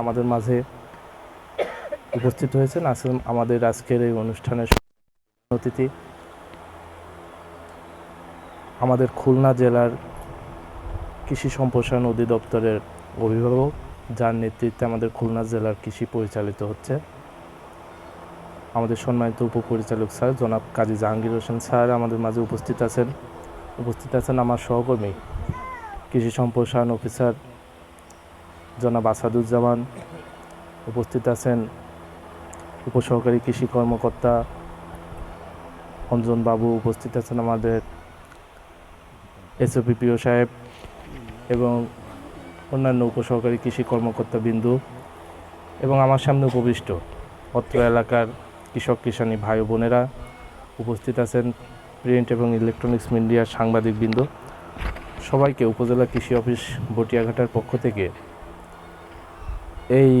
আমাদের মাঝে উপস্থিত হয়েছেন। আছেন আমাদের আজকের এই অনুষ্ঠানের অতিথি আমাদের খুলনা জেলার কৃষি সম্প্রসারণ অধিদপ্তরের অভিভাবক, যার নেতৃত্বে আমাদের খুলনা জেলার কৃষি পরিচালিত হচ্ছে। আমাদের সম্মানিত উপপরিচালক স্যার, জনাব কাজী জাহাঙ্গীর হোসেন স্যার আমাদের মাঝে উপস্থিত আছেন। উপস্থিত আছেন আমার সহকর্মী, কৃষি সম্প্রসারণ অফিসার জনাব আসাদুজ্জামান উপস্থিত আছেন, উপসহকারী কৃষি কর্মকর্তা অঞ্জন বাবু উপস্থিত আছেন আমাদের এসওপিপিও সাহেব এবং অন্যান্য উপসহকারী কৃষি কর্মকর্তা বিন্দু এবং আমার সামনে উপবিষ্ট অত্র এলাকার কৃষক কিষানী ভাই বোনেরা উপস্থিত আছেন, প্রিন্ট এবং ইলেকট্রনিক্স মিডিয়ার সাংবাদিক বিন্দু। সবাইকে উপজেলা কৃষি অফিস বটিয়াঘাটার পক্ষ থেকে এই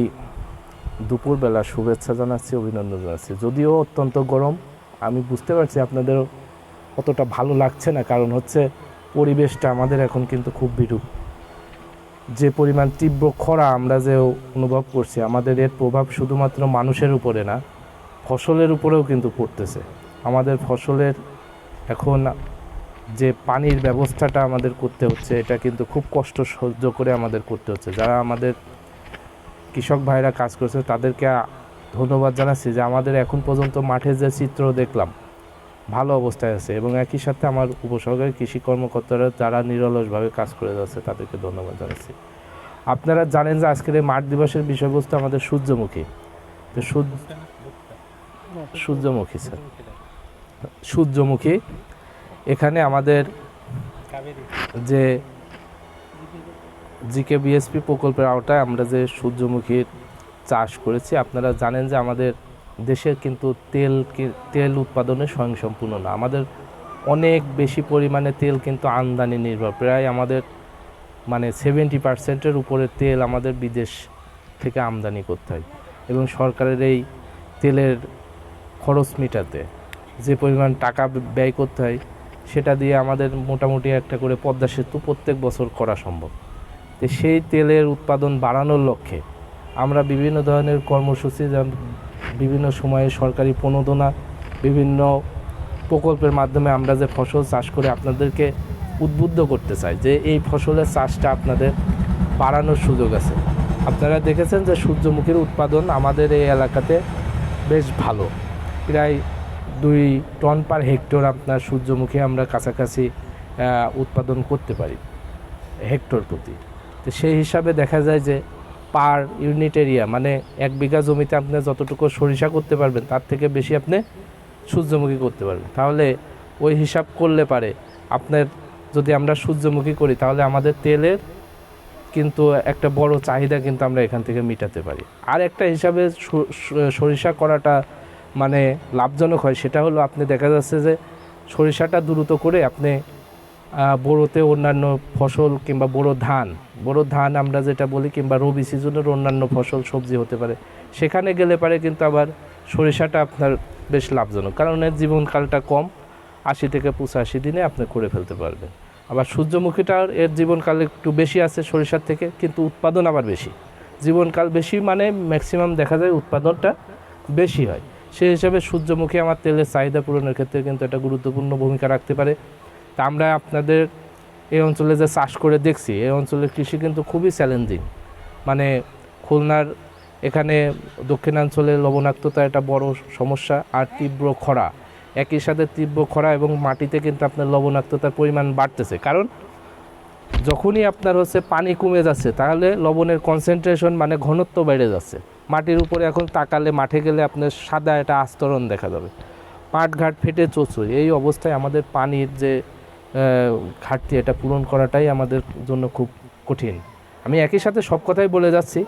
দুপুরবেলা শুভেচ্ছা জানাচ্ছি, অভিনন্দন জানাচ্ছি। যদিও অত্যন্ত গরম, আমি বুঝতে পারছি আপনাদের অতটা ভালো লাগছে না, কারণ হচ্ছে পরিবেশটা আমাদের এখন কিন্তু খুব বিরূপ। যে পরিমাণ তীব্র খরা আমরা যে অনুভব করছি, আমাদের এর প্রভাব শুধুমাত্র মানুষের উপরে না, ফসলের উপরেও কিন্তু পড়তেছে। আমাদের ফসলের এখন যে পানির ব্যবস্থাটা আমাদের করতে হচ্ছে, এটা কিন্তু খুব কষ্ট সহ্য করে আমাদের করতে হচ্ছে। যারা আমাদের কৃষক ভাইরা কাজ করছে, তাদেরকে ধন্যবাদ জানাচ্ছি যে আমাদের এখন পর্যন্ত মাঠে যে চিত্র দেখলাম, ভালো অবস্থায় আছে এবং একই সাথে আমার উপসহকারী কৃষি কর্মকর্তারা যারা নিরলসভাবে কাজ করে যাচ্ছে, তাদেরকে ধন্যবাদ জানাচ্ছি। আপনারা জানেন যে আজকের এই মাঠ দিবসের বিষয়বস্তু আমাদের সূর্যমুখী। তো সূর্যমুখী, স্যার। সূর্যমুখী, এখানে আমাদের যে জিকে বিএসপি প্রকল্পের আওতায় আমরা যে সূর্যমুখীর চাষ করেছি, আপনারা জানেন যে আমাদের দেশের কিন্তু তেল তেল উৎপাদনে স্বয়ংসম্পূর্ণ না। আমাদের অনেক বেশি পরিমাণে তেল কিন্তু আমদানি নির্ভর। প্রায় আমাদের মানে সেভেন্টি পার্সেন্টের উপরে তেল আমাদের বিদেশ থেকে আমদানি করতে হয় এবং সরকারের এই তেলের খরচ মেটাতে যে পরিমাণ টাকা ব্যয় করতে হয়, সেটা দিয়ে আমাদের মোটামুটি একটা করে পদ্মা সেতু প্রত্যেক বছর করা সম্ভব। তো সেই তেলের উৎপাদন বাড়ানোর লক্ষ্যে আমরা বিভিন্ন ধরনের কর্মসূচি, যেমন বিভিন্ন সময়ে সরকারি প্রণোদনা, বিভিন্ন প্রকল্পের মাধ্যমে আমরা যে ফসল চাষ করে আপনাদেরকে উদ্বুদ্ধ করতে চাই যে এই ফসলের চাষটা আপনাদের বাড়ানোর সুযোগ আছে। আপনারা দেখেছেন যে সূর্যমুখীর উৎপাদন আমাদের এই এলাকাতে বেশ ভালো। প্রায় দুই টন পার হেক্টর আপনার সূর্যমুখী আমরা কাছাকাছি উৎপাদন করতে পারি, হেক্টর প্রতি। তো সেই হিসাবে দেখা যায় যে পার ইউনিট এরিয়া মানে এক বিঘা জমিতে আপনি যতটুকু সরিষা করতে পারবেন, তার থেকে বেশি আপনি সূর্যমুখী করতে পারবেন। তাহলে ওই হিসাব করলে পারে আপনার যদি আমরা সূর্যমুখী করি, তাহলে আমাদের তেলের কিন্তু একটা বড় চাহিদা কিন্তু আমরা এখান থেকে মেটাতে পারি। আর একটা হিসাবে সরিষা করাটা মানে লাভজনক হয়, সেটা হলো আপনি দেখা যাচ্ছে যে সরিষাটা দ্রুত করে আপনি বোরোতে অন্যান্য ফসল কিংবা বোরো ধান। বোরো ধান আমরা যেটা বলি কিংবা রবি সিজনের অন্যান্য ফসল, সবজি হতে পারে। সেখানে গেলে পারে কিন্তু আবার সরিষাটা আপনার বেশ লাভজনক। কারণ এর জীবনকালটা কম, আশি থেকে পঁচাশি দিনে আপনি করে ফেলতে পারবেন। আবার সূর্যমুখীটার এর জীবনকাল একটু বেশি আছে সরিষার থেকে, কিন্তু উৎপাদন আবার বেশি। জীবনকাল বেশি মানে ম্যাক্সিমাম দেখা যায় উৎপাদনটা বেশি হয়। সেই হিসাবে সূর্যমুখী আমার তেলের চাহিদা পূরণের ক্ষেত্রে কিন্তু একটা গুরুত্বপূর্ণ ভূমিকা রাখতে পারে। তা আমরা আপনাদের এই অঞ্চলে যে চাষ করে দেখছি, এই অঞ্চলের কৃষি কিন্তু খুবই চ্যালেঞ্জিং মানে খুলনার এখানে দক্ষিণাঞ্চলে লবণাক্ততা একটা বড় সমস্যা আর তীব্র খরা। একই সাথে তীব্র খরা এবং মাটিতে কিন্তু আপনার লবণাক্ততার পরিমাণ বাড়তেছে। কারণ যখনই আপনার হচ্ছে পানি কমে যাচ্ছে, তাহলে লবণের কনসেন্ট্রেশন মানে ঘনত্ব বেড়ে যাচ্ছে। মাটির উপরে এখন তাকালে মাঠে গেলে আপনার সাদা একটা আস্তরণ দেখা যাবে। পাটঘাট ফেটে চোচুই এই অবস্থায় আমাদের পানির যে ঘাটতি এটা পূরণ করাটাই আমাদের জন্য খুব কঠিন। আমি একই সাথে সব কথাই বলে যাচ্ছি।